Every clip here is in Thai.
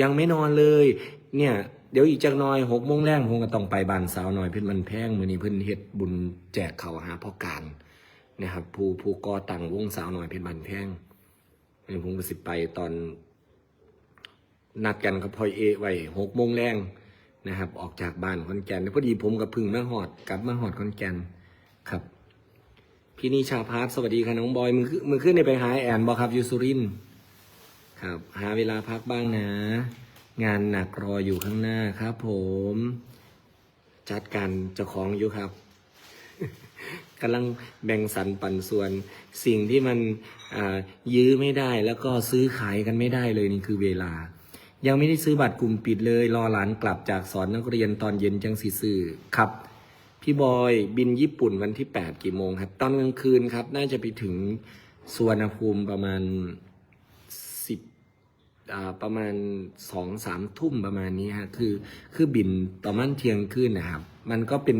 ยังไม่นอนเลย เนี่ย เดี๋ยวอีกจักหน่อยหกโมงแรกผมก็ต้องไปบ้านสาวหน่อยเพิ่อนมันแพงมือนี้เพิ่อนเฮ็ดบุญแจกเขาหาพ่อการนะครับผู้ผู้ก่อตั้งวงสาวหน่อยเพิ่อนบันแพงเดี๋ยวผมก็สิไปตอนนัดกันกับพ่อเอไว้หกโมงแรงนะครับ ออกจากบ้านขอนแก่นพอดีผมกับพึ่งมาหอดกลับมาหอดขอนแก่นครับ พี่นิชาพาร์ทสวัสดีค่ะน้องบอยมือขึ้นมือขึ้นในไปหาแอนบอครับยูสุรินทร์ ครับหาเวลาพักบ้างนะ งานหนักรออยู่ข้างหน้าครับ ผม จัดการเจ้าของอยู่ครับกำลังแบ่งสรรปันส่วน สิ่งที่มันยื้อไม่ได้แล้วก็ซื้อขายกันไม่ได้เลยนี่คือเวลา ยังไม่ได้ซื้อบัตรกลุ่มปิดเลย รอหลานกลับจากสอนนักเรียนตอนเย็นจังสีซื้อครับ พี่บอยบินญี่ปุ่นวันที่ 8 กี่โมงครับ ตอนกลางคืนครับ น่าจะไปถึงสวนภูมิประมาณ ประมาณสองสามทุ่มประมาณนี้ฮะคือคือบินประมาณเที่ยงคืนนะครับ มันก็เป็น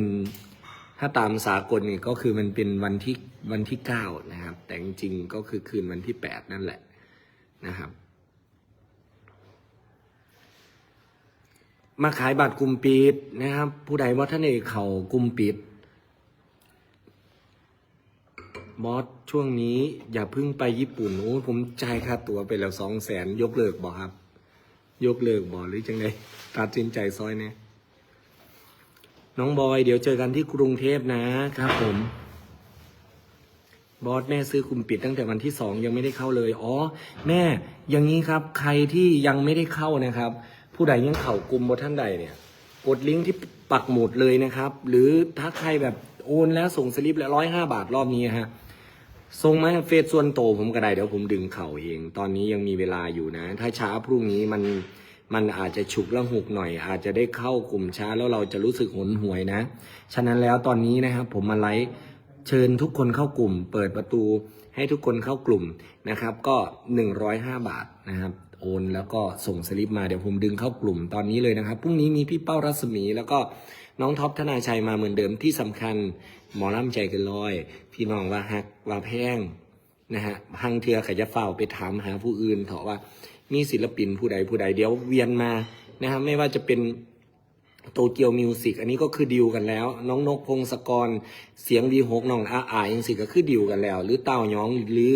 ถ้าตามสากลนี่ก็คือมันเป็นวันที่วันที่เก้านะครับ แต่จริงๆก็คือคืนวันที่แปดนั่นแหละนะครับ มาขายบัตรกลุ่มปิดนะครับ ผู้ใดว่าท่านเอกเขากลุ่มปิด บอสช่วงนี้อย่าเพิ่งไปญี่ปุ่นโอ้ผมจ่ายค่าตั๋วไปแล้วสองแสนยกเลิกบอกครับ ยกเลิกบอกหรือจังไงตัดสินใจซอยเนี่ยน้องบอย เดี๋ยวเจอกันที่กรุงเทพนะครับผมบอสแม่ซื้อกลุ่มปิดตั้งแต่วันที่สองยังไม่ได้เข้าเลย อ๋อ แม่ อย่างนี้ครับ ใครที่ยังไม่ได้เข้านะครับ ผู้ใดยังเข่ากลุ่มบนท่านใดเนี่ย กดลิงก์ที่ปักหมุดเลยนะครับ หรือถ้าใครแบบโอนแล้วส่งสลิปแล้วร้อยห้าบาทรอบนี้ฮะ ส่งมาเฟซส่วนโตผมก็ได้เดี๋ยวผมดึงเข่าเอง ตอนนี้ยังมีเวลาอยู่นะ ถ้าช้าพรุ่งนี้มันมันอาจจะฉุกละหุกหน่อย อาจจะได้เข้ากลุ่มช้าแล้วเราจะรู้สึกหนหวยนะ ฉะนั้นแล้วตอนนี้นะครับผมมาไลฟ์เชิญทุกคนเข้ากลุ่ม เปิดประตูให้ทุกคนเข้ากลุ่มนะครับ ก็ 105 บาทนะครับ โอนแล้วก็ส่งสลิปมาเดี๋ยวผมดึงเข้ากลุ่มตอนนี้เลยนะครับพรุ่งนี้มีพี่เป้ารัศมี แล้วก็น้องท็อปธนาชัยมาเหมือนเดิมที่สำคัญ หมอล่ำใจเกันลอย พี่น้องว่าฮักว่าแพงนะฮะหังเทือขยะเฝ้าไปถามหาผู้อื่นเถอะว่ามีศิลปินผู้ใดผู้ใดเดี๋ยวเวียนมานะครับไม่ว่าจะเป็นโตเกียวมิวสิกอันนี้ก็คือดิวกันแล้ว น้องนกพงศกรเสียงวีหกน้องอาอายังสิก็คือดิวกันแล้ว หรือเต้าหยองหรือ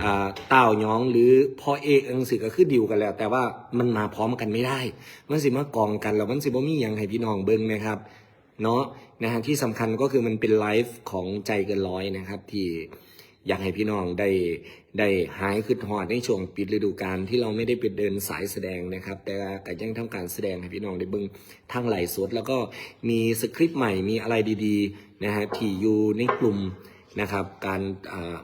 อ่าเต้าหยองหรือพ่อเอกยังสิก็คือดิวกันแล้ว แต่ว่ามันมาพร้อมกันไม่ได้ มันสิมากองกันแล้วมันสิบ่มีหยังให้พี่น้องเบิ่งนะครับ เนาะนะฮะที่สำคัญก็คือมันเป็นไลฟ์ของใจเกินร้อยนะครับ ที่อยากให้พี่น้องได้ได้หายคืดหอดในช่วงปิดฤดูกาลที่เราไม่ได้ไปเดินสายแสดงนะครับ แต่ก็ยังทำการแสดงให้พี่น้องได้เบิ่งทางไหลสดแล้วก็มีสคริปต์ใหม่มีอะไรดีๆนะฮะที่อยู่ในกลุ่มนะครับการอ่า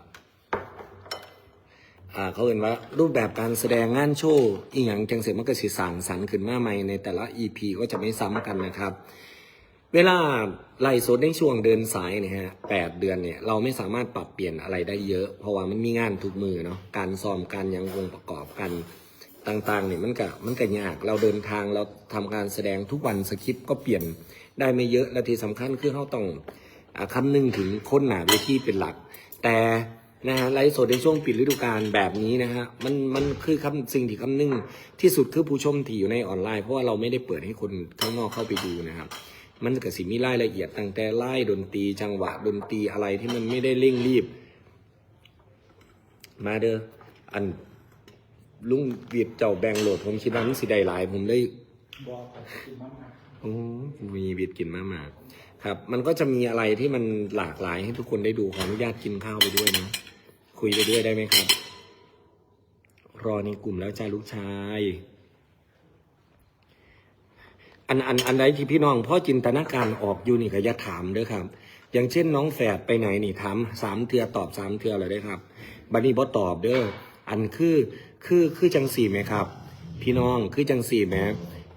เขาเห็นว่ารูปแบบการแสดงงานโชว์อีหยังจังเสร็จมันก็สิสร้างสรรค์ขึ้นมาใหม่ในแต่ละ EP ก็จะไม่ซ้ำกันนะครับ เวลาไล่สดในช่วงเดินสายเนี่ยฮะแปดเดือนเนี่ยเราไม่สามารถปรับเปลี่ยนอะไรได้เยอะ เพราะว่ามันมีงานทุกมือเนาะการซ้อมการยังองค์ประกอบกันต่างๆเนี่ยมันก็มันก็ยากเราเดินทางเราทำการแสดงทุกวันสคริปต์ก็เปลี่ยนได้ไม่เยอะและที่สำคัญคือเราต้องอาคำนึงถึงคนหนาเวทีเป็นหลัก แต่นะฮะไลฟ์สดในช่วงปิดฤดูกาลแบบนี้นะฮะมันมันคือคำสิ่งที่คำนึงที่สุดคือผู้ชมที่อยู่ในออนไลน์เพราะว่าเราไม่ได้เปิดให้คนข้างนอกเข้าไปดูนะครับ มันก็สิมีรายละเอียดตั้งแต่ไล่ดนตรีจังหวะดนตรีอะไรที่มันไม่ได้เร่งรีบ มาเด้ออันลุงเวียดเจ้าแบงโหลด ผมคิดว่ามันสิได้หลาย ผมได้บอกกับคุณมากโอ้มีเวียดกินมากมาครับ มันก็จะมีอะไรที่มันหลากหลายให้ทุกคนได้ดูขออนุญาตกินข้าวไปด้วยนะ คุยไปด้วยได้ไหมครับ รอในกลุ่มแล้วจ้าลูกชาย อันอันอันใดที่พี่น้องพ่อจินตนาการออกอยู่นี่ก็อย่าถามเด้อครับ อย่างเช่นน้องแฝดไปไหนนี่ถามสามเทือตอบสามเทือเลยได้ครับบัดนี้บ่ตอบเด้ออันคือคือคือจังสี่ไหมครับ พี่น้องคือจังสี่ไหม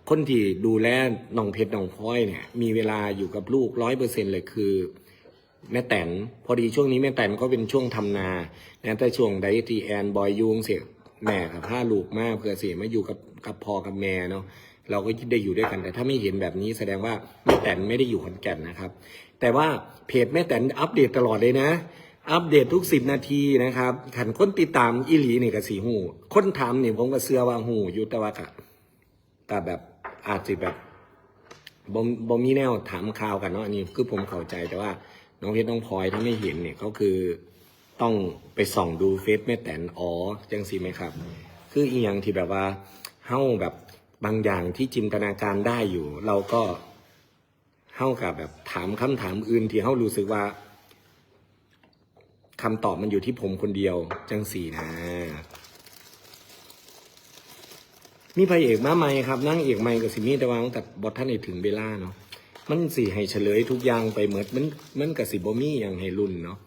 คนที่ดูแลน้องเพชรน้องพลอยเนี่ย มีเวลาอยู่กับลูกร้อยเปอร์เซ็นเลยคือ แม่แตนพอดีช่วงนี้แม่แตนก็เป็นช่วงทำนานะแต่ช่วงไดทีแอนบอยยุงเสียแม่กับผ้าลูกมากเพื่อเสียมาอยู่กับกับพ่อกับแม่เนาะ เราก็ได้อยู่ด้วยกัน แต่ถ้าไม่เห็นแบบนี้แสดงว่าแม่แตนไม่ได้อยู่ขอนแก่นนะครับ แต่ว่าเพจแม่แตนอัปเดตตลอดเลยนะ อัปเดตทุกสิบนาทีนะครับขันคนติดตามอีหลีนี่กับสีหูคนถามเนี่ยผมก็เสื้อว่าหูยู่แต่ว่ากะกับแบบอาจจะแบบบมบมีแนวถามข่าวกันเนาะอันนี้คือผมเข้าใจแต่ว่า น้องเพชรน้องพลอยถ้าไม่เห็นเนี่ยก็คือต้องไปส่องดูเฟซแม่แตนอ๋อจังสีไหมครับ คืออีกอย่างที่แบบว่าเฮ้าแบบ บางอย่างที่จินตนาการได้อยู่ เราก็เฮ้ากับแบบถามคำถามอื่นที่เฮ้ารู้สึกว่าคำตอบมันอยู่ที่ผมคนเดียว จังสี่นะมีพระเอกมาใหม่ครับ นั่งเอกใหม่กับสิมีแต่ว่าตั้งแต่บทท่านในถึงเวลาเนาะมันสี่ให้เฉลยทุกอย่างไปเหมือนมันมันกับสิบมีอย่างให้รุ่นเนาะ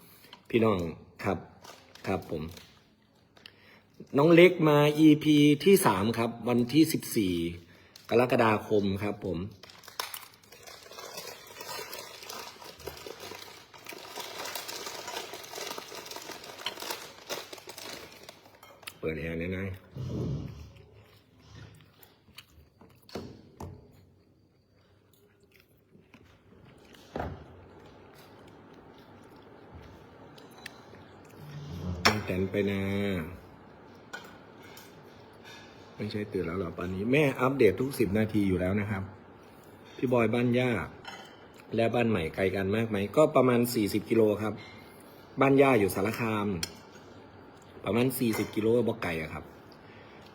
พี่น้องครับครับผม น้องเล็กมา EP ที่สามครับ วันที่สิบสี่กรกฎาคมครับผม เปิดแอร์แน่ๆตั้งแต่นไปนะ ไม่ใช่ตื่นแล้วหรอปานนี้แม่อัปเดตทุกสิบนาทีอยู่แล้วนะครับ พี่บอยบ้านย่าและบ้านใหม่ไกลกันมากไหม ก็ประมาณสี่สิบกิโลครับ บ้านย่าอยู่สารคาม ประมาณสี่สิบกิโลบอกไก่อะครับ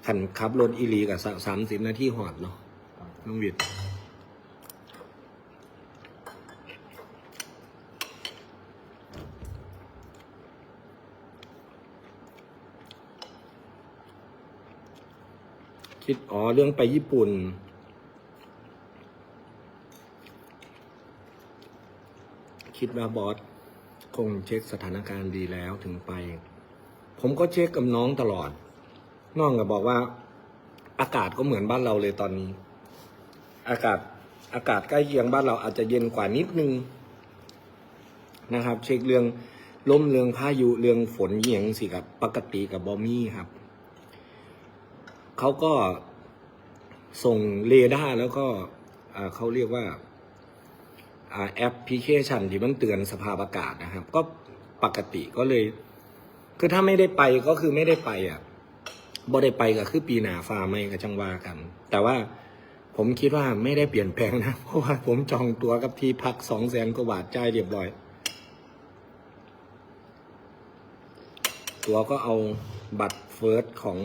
ขันขับรถอีหลีกับสามสิบนาทีหอดเนาะน้องวิทย์ คิดอ๋อเรื่องไปญี่ปุ่น คิดว่าบอสคงเช็คสถานการณ์ดีแล้วถึงไป ผมก็เช็คกับน้องตลอด น้องก็บอกว่า อากาศก็เหมือนบ้านเราเลยตอนนี้ อากาศอากาศใกล้เคียงบ้านเราอาจจะเย็นกว่านิดนึงนะครับ เช็คเรื่องลมเรื่องพายุเรื่องฝนเหียงสิครับ ปกติกับบอมี่ครับ เขาก็ส่งเรดาร์แล้วก็เขาเรียกว่าแอปพลิเคชันที่มันเตือนสภาพอากาศนะครับ ก็ปกติก็เลย คือถ้าไม่ได้ไปก็คือไม่ได้ไปอะบ่ได้ไปก็คือปีหนาฟ้าไม่ก็จังวากัน แต่ว่าผมคิดว่าไม่ได้เปลี่ยนแปลงนะ เพราะว่าผมจองตั๋วกับที่พักสองแสนกว่าบาทจ่ายเรียบร้อย ตั๋วก็เอาบัตรเฟิร์สของ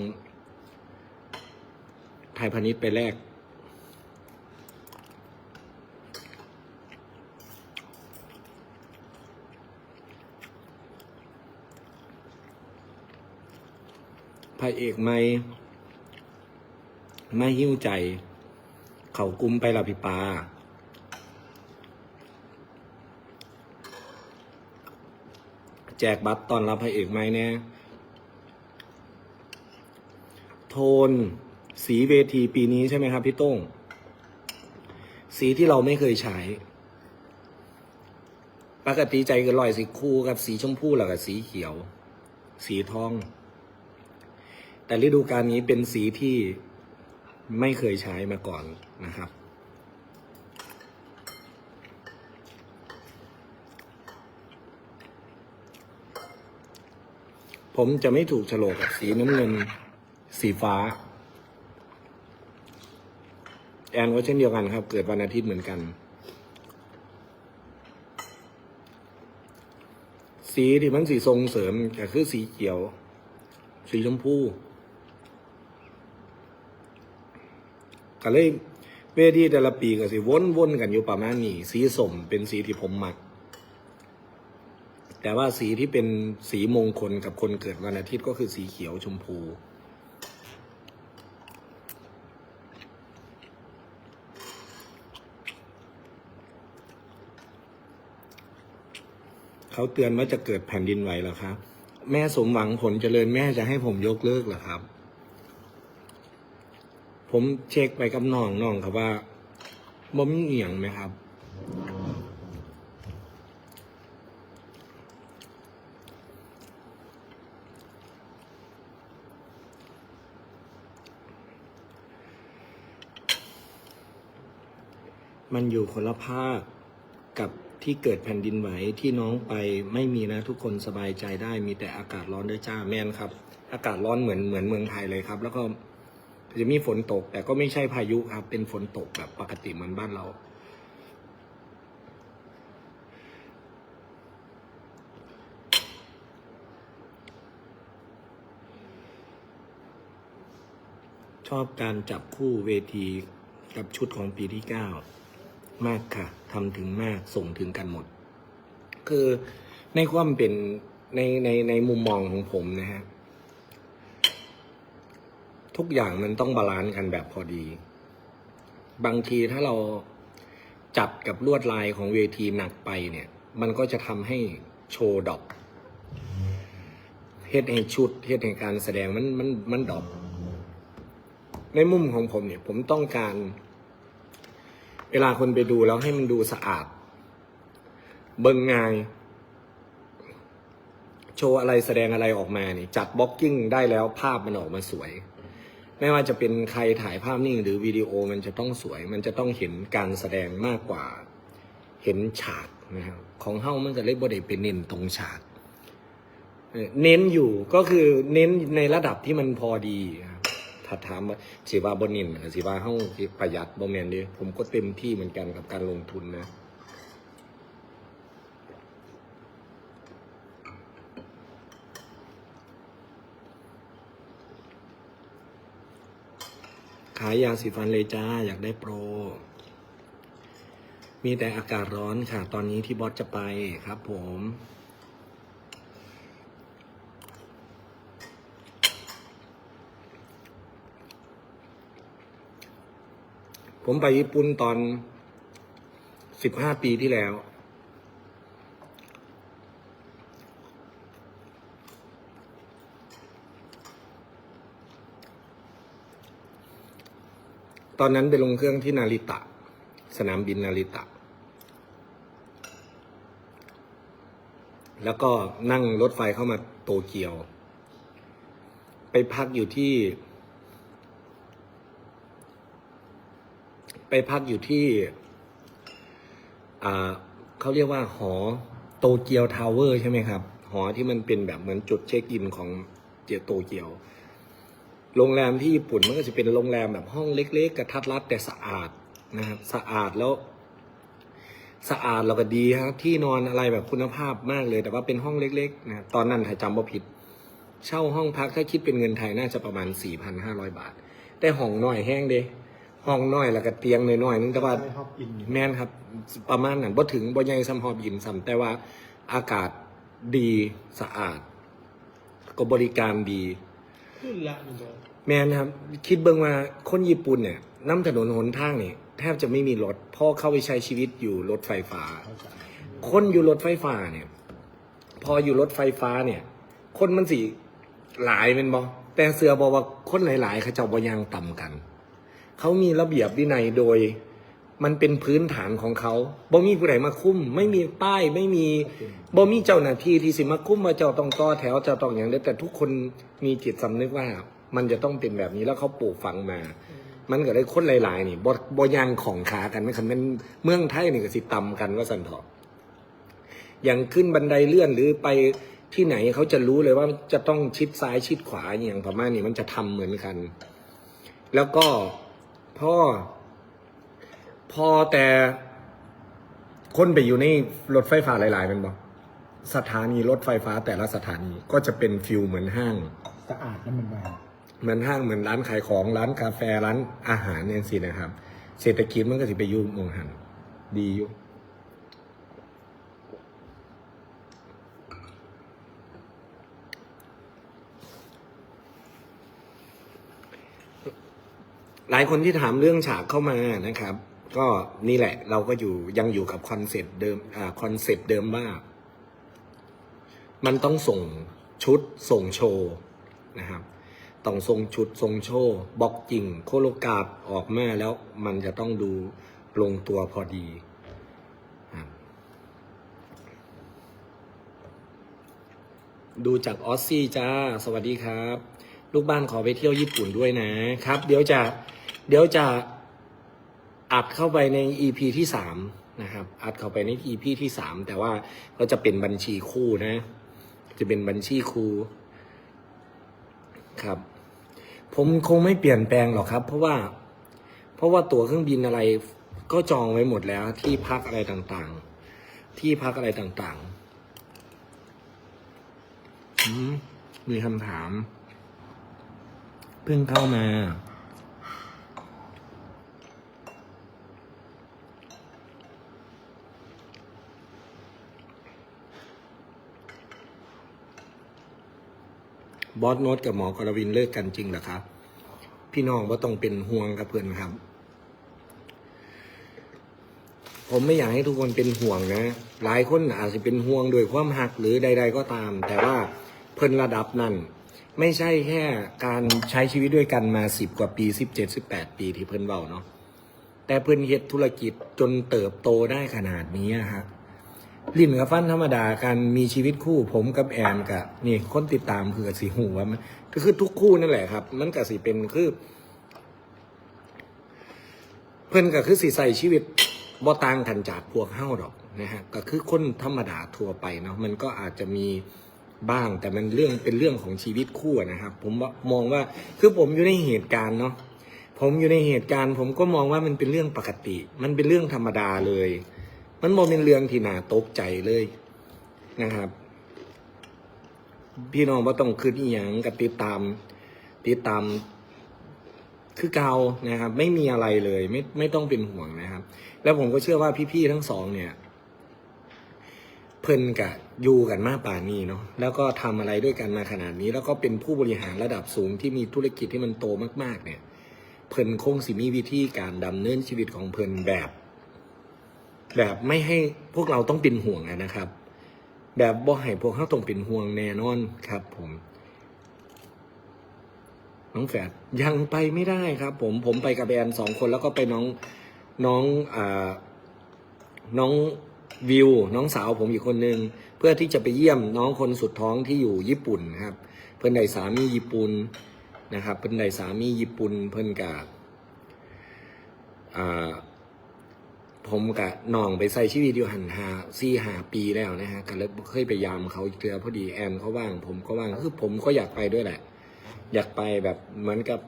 ไทยพาณิชย์ไปแลกพระเอกไม่ ไม่หิ้วใจ เขากุมไปละพิปาแจกบัตรตอนรับพระเอกไม่แน่โทน สีเวทีปีนี้ใช่ไหมครับพี่โต้ง สีที่เราไม่เคยใช้ ปกติใจกันลอยสีคู่กับสีชมพูแล้วกับสีเขียว สีทอง แต่ฤดูกาลนี้เป็นสีที่ไม่เคยใช้มาก่อนนะครับผมจะไม่ถูกโฉลกกับสีน้ำเงิน สีฟ้า แอนก็เช่นเดียวกันครับ เกิดวันอาทิตย์เหมือนกัน สีที่มันสีทรงเสริมก็คือสีเขียว สีชมพูก็เลยเวทีแต่ละปีก็สิวนๆกันอยู่ประมาณนี้สีสมเป็นสีที่ผมมัก แต่ว่าสีที่เป็นสีมงคลกับคนเกิดวันอาทิตย์ก็คือสีเขียวชมพู เขาเตือนว่าจะเกิดแผ่นดินไหวเหรอครับ แม่สมหวังผลเจริญแม่จะให้ผมยกเลิกเหรอครับ ผมเช็คไปกับน้องน้องครับว่าบ่มีเอียงไหมครับ มันอยู่คนละภาคกับ ที่เกิดแผ่นดินไหวที่น้องไปไม่มีนะทุกคนสบายใจได้ มีแต่อากาศร้อนด้วยจ้าแม่นครับ อากาศร้อนเหมือนเหมือนเมืองไทยเลยครับ แล้วก็จะมีฝนตก แต่ก็ไม่ใช่พายุครับ เป็นฝนตกแบบปกติเหมือนบ้านเรา ชอบการจับคู่เวทีกับชุดของปีที่เก้า มากค่ะทำถึงมากส่งถึงกันหมด คือในความเป็นในในในมุมมองของผมนะฮะทุกอย่างมันต้องบาลานซ์กันแบบพอดี บางทีถ้าเราจัดกับลวดลายของเวทีหนักไปเนี่ย มันก็จะทำให้โชว์ดอกเฮ็ดให้ชุดเฮ็ดให้การแสดงมันมันมันดอกในมุมของผมเนี่ย ผมต้องการ เวลาคนไปดูแล้วให้มันดูสะอาด เบิ่งงายโชว์อะไรแสดงอะไรออกมาเนี่ยจัดบล็อกกิ้งได้แล้วภาพมันออกมาสวย ไม่ว่าจะเป็นใครถ่ายภาพนิ่งหรือวิดีโอมันจะต้องสวย มันจะต้องเห็นการแสดงมากกว่า เห็นฉากนะครับของเฮ้ามันก็เลยบ่ได้เป็นเน้นตรงฉาก เน้นอยู่ก็คือเน้นในระดับที่มันพอดีครั ถ้าถามว่าสิว่าบ่เน้นสิว่าเฮ้าสิประหยัดบ่แม่นด้ผมก็เต็มที่เหมือนกันกับการลงทุนนะขายยาสีฟันเลยจ้า อยากได้โปร มีแต่อากาศร้อนค่ะ ตอนนี้ที่บอสจะไปครับผม ผมไปญี่ปุ่นตอนสิบห้าปีที่แล้ว ตอนนั้นไปลงเครื่องที่นาริตะ สนามบินนาริตะ แล้วก็นั่งรถไฟเข้ามาโตเกียว ไปพักอยู่ที่ ไปพักอยู่ที่เขาเรียกว่าหอโตเกียวทาวเวอร์ใช่ไหมครับ หอที่มันเป็นแบบเหมือนจุดเช็คอินของเจโตเกียว โรงแรมที่ญี่ปุ่นมันก็จะเป็นโรงแรมแบบห้องเล็ก ๆ กระทัดรัดแต่สะอาดนะครับสะอาดแล้ว สะอาดแล้วก็ดีครับ ที่นอนอะไรแบบคุณภาพมากเลย แต่ว่าเป็นห้องเล็กๆนะตอนนั้นถ้าจำบ่ผิด เช่าห้องพักถ้าคิดเป็นเงินไทยน่าจะประมาณ 4,500 บาท แต่ห้องน้อยแห้งเด้ ห้องน้อยแล้วก็เตียงน้อยๆนึงแต่ว่าไม่ชอบกินแม่นครับประมาณนั้นบ่ถึงบ่ใหญ่ซ้ำหอบยินซ้ำแต่ว่าอากาศดีสะอาด ก็บริการดี ขึ้นละนี่เลยแมนครับ คิดเบิ่งว่าคนญี่ปุ่นเนี่ยน้ำถนนหนทางเนี่ยแทบจะไม่มีรถเพ่อเข้าไปใช้ชีวิตอยู่รถไฟฟ้า เข้าใจคนอยู่รถไฟฟ้าเนี่ย พออยู่รถไฟฟ้าเนี่ย คนมันสิหลายเป็นบอแต่เสือบอกว่าคนหลาย ๆ เขาเจ้าบอยางต่ำกัน เขามีระเบียบวินัยโดย มันเป็นพื้นฐานของเขาบ่มีผู้ใดมาคุ้ม ไม่มีป้ายไม่มีบ่มีเจ้าหน้าที่ที่สิมาคุ้มว่าเจ้าต้องต่อแถวเจ้าต้องอย่างเดียวแต่ทุกคนมีจิตสำนึกว่า มันจะต้องเป็นแบบนี้แล้วเขาปลูกฝังมา มันก็เลยคนหลาย ๆ นี่บ่บ่ยางของขากันไม่คันเป็นเมืองไทยนี่ก็สิตำกันว่าสันเถออย่างขึ้นบันไดเลื่อนหรือไปที่ไหนเขาจะรู้เลยว่าจะต้องชิดซ้ายชิดขวาอย่างประมาณนี้มันจะทำเหมือนกัน แล้วก็ พ่อพอแต่คนไปอยู่ในรถไฟฟ้าหลายๆมันบอกสถานีรถไฟฟ้าแต่ละสถานีก็จะเป็นฟิลเหมือนห้าง สะอาดนั่นมันมาเหมือนห้างเหมือนร้านขายของร้านกาแฟร้านอาหารเนี่ยสินะครับ เศรษฐกิจมันก็สิไปอยุ่หมองหันดีอยู่ หลายคนที่ถามเรื่องฉากเข้ามานะครับ ก็นี่แหละ เราก็อยู่ยังอยู่กับคอนเซ็ปต์เดิมอ่าคอนเซ็ปต์เดิมว่า มันต้องส่งชุดส่งโชว์นะครับต้องส่งชุดส่งโชว์บล็อกจริง โคโลกราฟออกมาแล้วมันจะต้องดูลงตัวพอดีดูจากออสซี่จ้า สวัสดีครับ ลูกบ้านขอไปเที่ยวญี่ปุ่นด้วยนะครับ เดี๋ยวจะ เดี๋ยวจะอัดเข้าไปใน EP ที่สามนะครับ อัดเข้าไปใน EP ที่สามแต่ว่าก็จะเป็นบัญชีคู่นะ จะเป็นบัญชีคู่ครับ ผมคงไม่เปลี่ยนแปลงหรอกครับ เพราะว่า เพราะว่าตั๋วเครื่องบินอะไร ก็จองไว้หมดแล้ว ที่พักอะไรต่างๆ ที่พักอะไรต่างๆ มีคำถาม เพิ่งเข้ามา บอสโนตกับหมอกรวินเลิกกันจริงเหรอครับ พี่น้องว่าต้องเป็นห่วงกับเพื่อนครับ ผมไม่อยากให้ทุกคนเป็นห่วงนะ หลายคนอาจจะเป็นห่วงโดวยความหักหรือใด ๆ ก็ตาม แต่ว่าเพิ่นระดับนั้น ไม่ใช่แค่การใช้ชีวิตด้วยกันมาสิบกว่าปีสิบเจ็ดสิบแปดปีที่เพิ่นเบาเนาะแต่เพิ่นเฮ็ดธุรกิจจนเติบโตได้ขนาดนี้ฮะ ลิ้นกับฟันธรรมดาการมีชีวิตคู่ผมกับแอนกับนี่คนติดตามคือกับสีหูว่ามันก็คือทุกคู่นั่นแหละครับ มันก็สิเป็นคือ เพิ่อนก็คือสิใส่ชีวิตบ่ต่างกันจากพวกเฮาดอกนะฮะก็คือคนธรรมดาทั่วไปเนาะมันก็อาจจะมีบ้างแต่มันเรื่องเป็นเรื่องของชีวิตคู่นะครับ ผมว่ามองว่าคือผมอยู่ในเหตุการณ์เนาะผมอยู่ในเหตุการณ์ ผมก็มองว่ามันเป็นเรื่องปกติ มันเป็นเรื่องธรรมดาเลย มันโมเป็นเรื่องที่น่าตกใจเลยนะครับ พี่น้องว่าต้องคืนอีหยังกับติดตาม ติดตามคือเกานะครับ ไม่มีอะไรเลย ไม่ไม่ต้องเป็นห่วงนะครับ แล้วผมก็เชื่อว่าพี่ๆทั้งสองเนี่ย เพิ่นกับอยู่กันมากป่านนี้เนาะแล้วก็ทำอะไรด้วยกันมาขนาดนี้ แล้วก็เป็นผู้บริหารระดับสูงที่มีธุรกิจที่มันโตมาก ๆ เนี่ย เพิ่นคงสิมีวิธีการดำเนินชีวิตของเพิ่นแบบ แบบไม่ให้พวกเราต้องเป็นห่วงนะครับ แบบบ่ให้พวกเขาต้องเป็นห่วงแน่นอนครับ ผมน้องแฝดยังไปไม่ได้ครับ ผมผมไปกับแอนสองคนแล้วก็ไปน้องน้องอ่าน้องวิวน้องสาวผมอีกคนนึงเพื่อที่จะไปเยี่ยมน้องคนสุดท้องที่อยู่ญี่ปุ่นครับ เพื่อนได้สามีญี่ปุ่นนะครับ เพื่อนได้สามีญี่ปุ่นเพื่อนกับอ่า ผมกับน้องไปใส่ชีวิตอยู่หันหาซี่หาปีแล้วนะฮะก็เลยเคยไปยามเขาเจอพอดีแอนเขาว่าง ผมก็ว่างคือผมก็อยากไปด้วยแหละ อยากไปแบบเหมือนกับ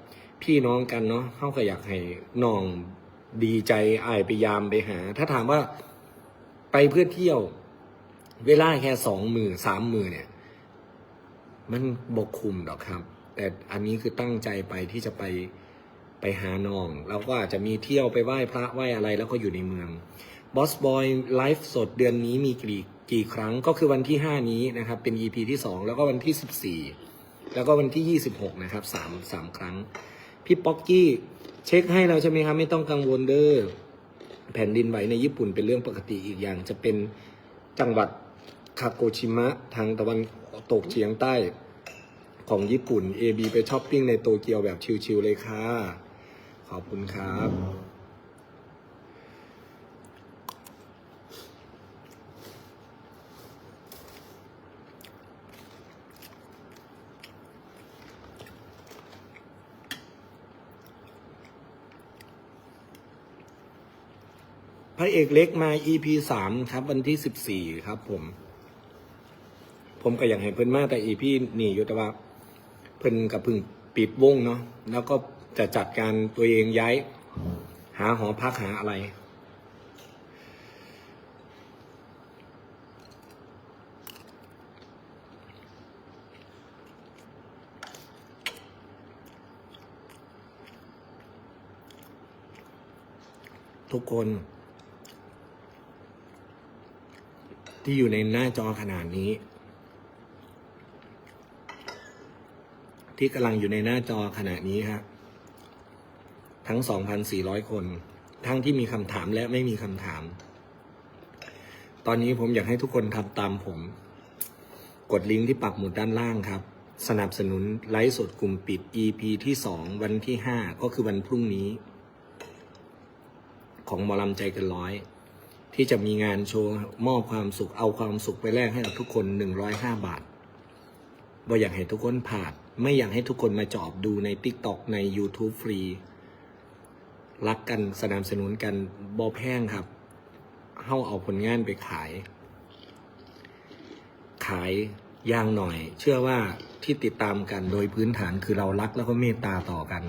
พี่น้องกันเนาะเขาก็อยากให้น้องดีใจอายไปยามไปหา ถ้าถามว่าไปเพื่อเที่ยว เวลาแค่สองมือสามมือเนี่ย มันบกคุมหรอกครับ แต่อันนี้คือตั้งใจไปที่จะไป ไปหาน้องแล้วก็อาจจะมีเที่ยวไปไหว้พระไหว้อะไรแล้วก็อยู่ในเมืองบอสบอยไลฟ์สดเดือนนี้มีกี่กี่ครั้งก็คือวันที่ 5 นี้นะครับ เป็น EP ที่ 2 แล้วก็วันที่ 14 แล้วก็วันที่ 26 นะครับสามสามครั้ง พี่ป๊อกกี้เช็คให้เราใช่ไหมครับไม่ต้องกังวลเด้อแผ่นดินไหวในญี่ปุ่นเป็นเรื่องปกติอีกอย่าง จะเป็นจังหวัดคาโกชิมะทางตะวันตกเฉียงใต้ของญี่ปุ่น AB ไปช้อปปิ้งในโตเกียวแบบชิลๆเลยค่ะ ขอบคุณครับ พระเอกเล็กมา EP สามครับ วันที่สิบสี่ครับผม ผมก็อยากให้เพิ่นมากแต่ EP นี่อยู่แต่ว่า เพิ่นกับพึ่งปิดวงเนาะแล้วก็ จะจัดการตัวเองย้าย หาหอพักหาอะไร ทุกคน ที่อยู่ในหน้าจอขนาดนี้ที่กำลังอยู่ในหน้าจอขณะนี้ครับ ทั้ง 2,400 คน ทั้งที่มีคำถามและไม่มีคำถาม ตอนนี้ผมอยากให้ทุกคนทำตามผม กดลิงก์ที่ปักหมุดด้านล่างครับ สนับสนุนไลฟ์สดกลุ่มปิด EP ที่ 2 วันที่ 5 ก็คือวันพรุ่งนี้ ของหมอลำใจกันร้อย ที่จะมีงานโชว์มอบความสุขเอาความสุขไปแลกให้กับทุกคน 105 บาทบ่อยากให้ทุกคนผ่านไม่อยากให้ทุกคนมาจอบดูใน t ิ k t o k ใน YouTube ฟรี รักกันสนับสนุนกันบอแพงครับเฮ้าเอาผลงานไปขาย ขายย่างหน่อย เชื่อว่าที่ติดตามกันโดยพื้นฐานคือเรารักแล้วก็เมตตาต่อกัน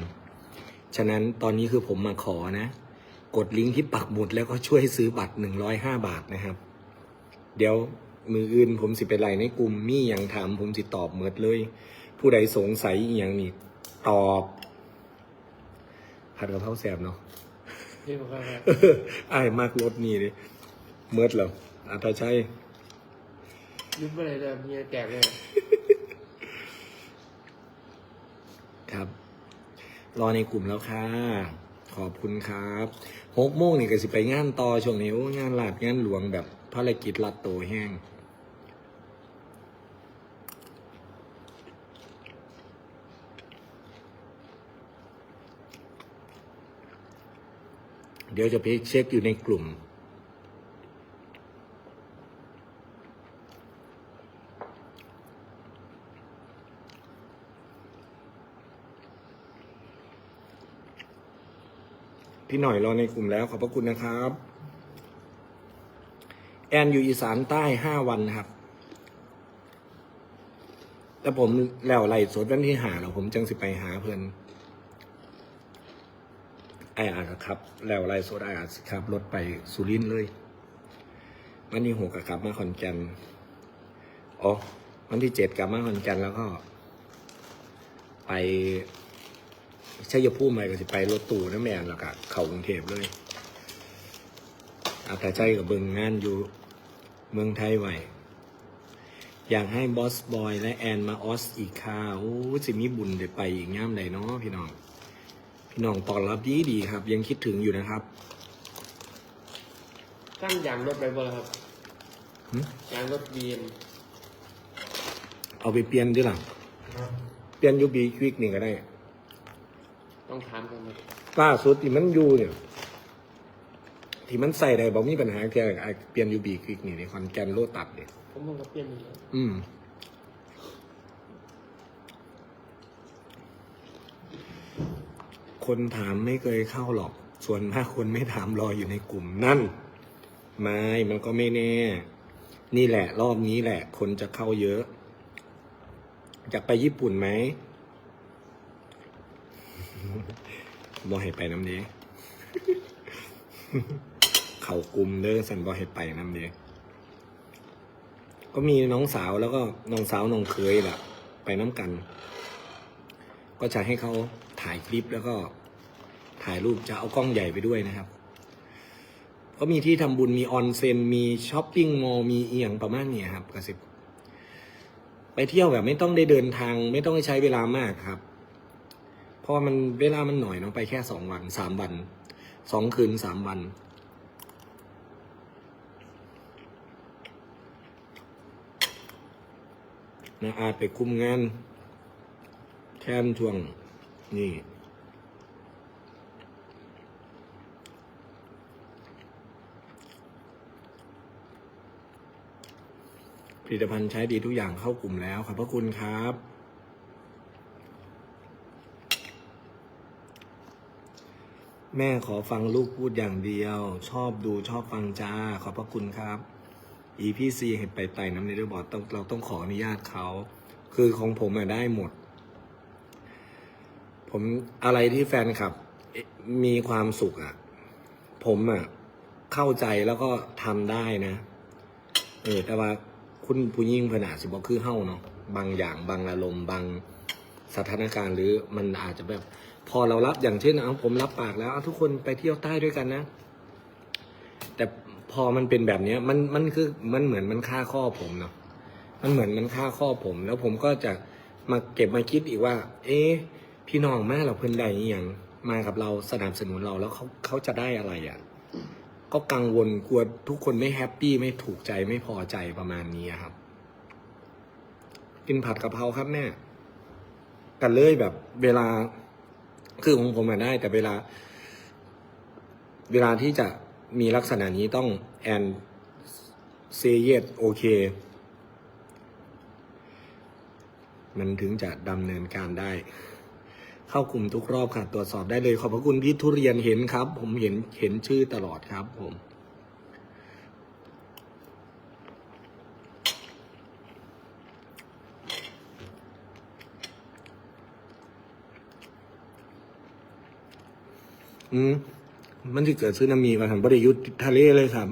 ฉะนั้นตอนนี้คือผมมาขอนะ กดลิงก์ที่ปักหมุดแล้วก็ช่วยซื้อบัตร 105 บาทนะครับ เดี๋ยวมืออื่นผมสิไปไล่ในกลุ่มมีอย่างถามผมสิตอบเมิดเลย ผู้ใดสงสัยอย่างนี้ตอบ ผัดกะเพราแสบเนาะนี่ผมก็ครับไอ้ายมากรถนี่เลยเมิดแล้วอาตาใช่ยุบไปเลยเลยเมียแตกเลยครับ รอในกลุ่มแล้วค่ะ ขอบคุณครับหกโมงนี่ก็สิไปงานต่อช่วงนี้โอ้งานหลาดงานหลวงแบบภารกิจรัดโตแห้ง เดี๋ยวจะไปเช็คอยู่ในกลุ่ม พี่หน่อยรอในกลุ่มแล้ว ขอบพระคุณนะครับ แอนอยู่อีสานใต้ห้าวันครับแต่ผมแล้วไหลสดวันที่หาแล้วผมจังสิไปหาเพื่อน ไอ้อาจจะครับ แล้วไล่สดไออาสิครับรถไปสุรินเลยวันที่หกอะครับมาขอนแก่นอ๋อวันที่เจ็ดกลับมาขอนแก่นแล้วก็ ไปชัยภูมิไปก็สิไปรถตู้นั่นแม่แล้วก็เข้ากรุงเทพเลยอาต่ใจกับเบิงงานอยู่เมืองไทยไว้อยากให้บอสบอยและแอนมาออสอีกค่ะโอ้สิมีบุญเดี๋ยวไปอีกง่ามใดเนาะพี่น้อง พี่น้องตอนรับดีดีๆครับ ยังคิดถึงอยู่นะครับตั้งยางรถไปบ่ล่ะครับหึยางรถบีมเอาไปเปลี่ยนด้วยหลังเปลี่ยนยูบีควิกนี่ก็ได้ ต้องถามกันนะล่าสุดที่มันอยู่เนี่ย ที่มันใส่ได้บอกมีปัญหาแค่ไอ้เปลี่ยนยูบีควิกนี่ในคอนแกนโลตัดเนี่ยผมมันก็เปลี่ยนอยู่แล้วอืม คนถามไม่เคยเข้าหรอก ส่วนมากคนไม่ถามรออยู่ในกลุ่มนั่น ไม่มันก็ไม่แน่ นี่แหละ รอบนี้แหละ คนจะเข้าเยอะอยากไปญี่ปุ่นไหมบอให้ไปน้ำเดีเขากลุ่มเด้อสันบอให้ไปน้ำเดีก็มีน้องสาวแล้วก็น้องสาวน้องเคยแหละไปน้ำกัน ก็จะให้เขา ถ่ายคลิปแล้วก็ถ่ายรูปจะเอากล้องใหญ่ไปด้วยนะครับ ก็มีที่ทำบุญมีออนเซ็นมีช้อปปิ้งมอลล์มีเอียงประมาณนี้ครับกระสิบไปเที่ยวแบบไม่ต้องได้เดินทาง ไม่ต้องใช้เวลามากครับ เพราะว่ามันเวลามันหน่อยเนาะไปแค่สองวันสามวันสองคืนสามวันนะอาจไปคุมงาน แค่นช่วง นี่ ผลิตภัณฑ์ใช้ดีทุกอย่างเข้ากลุ่มแล้วขอบพระคุณครับแม่ขอฟังลูกพูดอย่างเดียว ชอบดูชอบฟังจ้า ขอบพระคุณครับ EPC เห็นไปไต่น้ำในด้วยบอดต้องเราต้องขออนุญาตเขา คือของผมอะได้หมด ผมอะไรที่แฟนคลับ มีความสุขอะผมอะเข้าใจแล้วก็ทำได้นะ เออ แต่ว่าคุณผู้ยิ่งขนาดสิบอกคือเฮ้าเนาะบางอย่างบางอารมณ์บางสถานการณ์หรือมันอาจจะแบบ พอเรารับอย่างเช่นเอาผมรับปากแล้วเอาทุกคนไปเที่ยวใต้ด้วยกันนะ แต่พอมันเป็นแบบเนี้ย มันมันคือมันเหมือนมันฆ่าข้อผมเนาะมันเหมือนมันฆ่าข้อผม แล้วผมก็จะมาเก็บมาคิดอีกว่า เอ๊ะ พี่น้องแม่เราเพิ่อนได้อหย่างมากับเราสนับสนุนเราแล้วเขาเขาจะได้อะไรอะ ก็กังวลกลัวทุกคนไม่แฮปปี้ไม่ถูกใจไม่พอใจประมาณนี้ครับ กินผัดกะเพราครับแม่กันเลยแบบเวลาคือของผมอะได้ แต่เวลา เวลาที่จะมีลักษณะนี้ต้องแอนเซเยตโอเค มันถึงจะดำเนินการได้ เข้ากลุ่มทุกรอบค่ะ ตรวจสอบได้เลย ขอบพระคุณพี่ทุเรียนเห็นครับ ผมเห็นเห็นชื่อตลอดครับผมอืมมันจะเกิดซึนามีมาทางบริยุทธ์ทะเลเลยครับ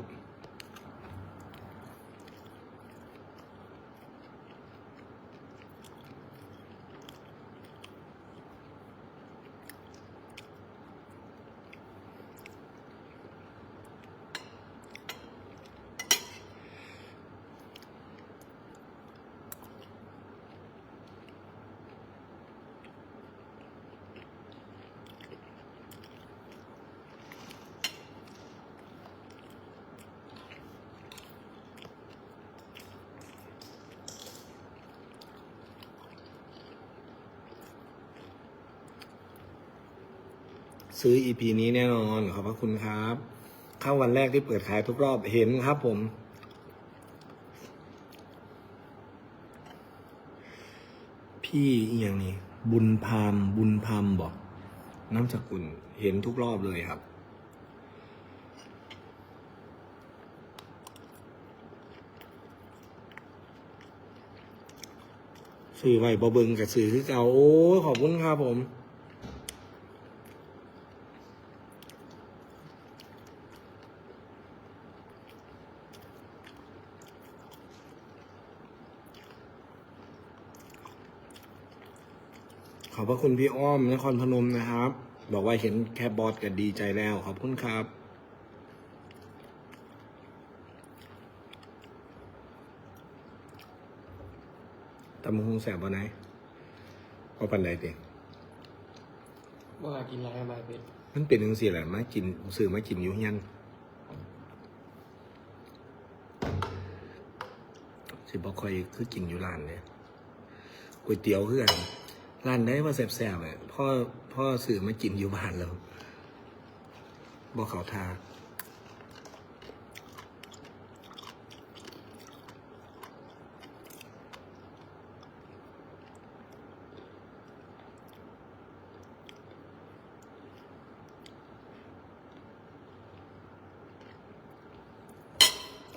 ซื้อ EP นี้แน่นอนขอบพระคุณครับเข้าวันแรกที่เปิดขายทุกรอบเห็นครับผม พี่อย่างนี้ บุญพามบุญพามบอกน้ำสกุลเห็นทุกรอบเลยครับสื่อไว้บอเบิงกับสื่อคือเก่าโอ้ขอบคุณครับผม อบพระคุณพี่อ้อมนครพนมนะครับ บอกว่าเห็นแคบบอสก็ดีใจแล้ว ขอบคุณครับ ตำบักหุงแสบบ่ไหนก็ปันใดเด็กว่ากินอะไรมาเป็นมันเป็นจังสี่แหละมากินซื้อมากินอยู่เฮียนสิบอกคอยคือกินอยู่ร้านเนี่ยก๋วยเตี๋ยวคือกัน ร้านได้ว่าแสบๆเลยพ่อพ่อซื้อมากินอยู่บ้านแล้วบอกเขาทา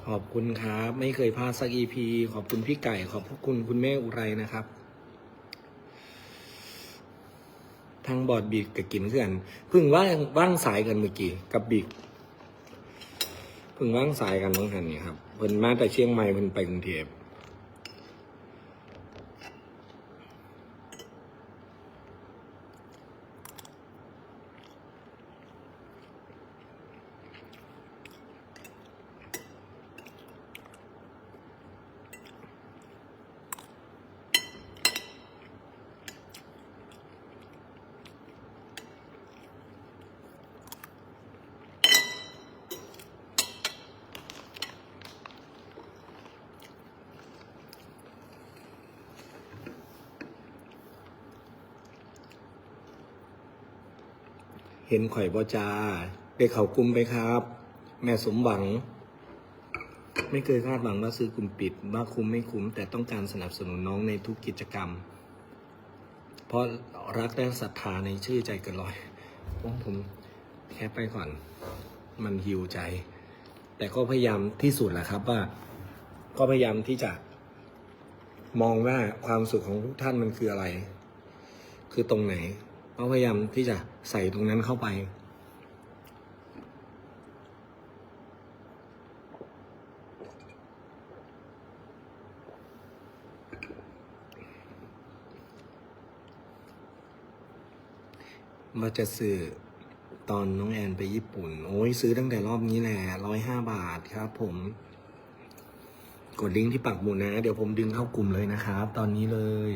ขอบคุณครับ ไม่เคยพลาดสักอีพีขอบคุณพี่ไก่ ขอบคุณคุณแม่อุไรนะครับ ทางบอดบีกกับกินเพื่อนเพิ่งว่างว่างสายกันเมื่อกี้กับบีกเพิ่งว่างสายกันน้องหันนี่ครับเพิ่นมาแต่เชียงใหม่เพิ่นไปกรุงเทพ เห็นข่อยบอจาได้เข่ากลุ่มไปครับ แม่สมหวัง ไม่เคยคาดหวังว่าซื้อกลุ่มปิดว่าคุ้มไม่คุ้ม แต่ต้องการสนับสนุนน้องในทุกกิจกรรม เพราะรักและศรัทธาในชื่อใจเกินร้อยผมผมแค่ไปก่อน มันหิวใจ แต่ก็พยายามที่สุดแหละครับว่า ก็พยายามที่จะมองว่าความสุขของทุกท่านมันคืออะไร คือตรงไหน ก็พยายามที่จะใส่ตรงนั้นเข้าไปว่าจะซื้อตอนน้องแอนไปญี่ปุ่น โอ้ยซื้อตั้งแต่รอบนี้แหละร้อยห้าบาทครับผม กดลิงก์ที่ปักหมุดนะ เดี๋ยวผมดึงเข้ากลุ่มเลยนะครับ ตอนนี้เลย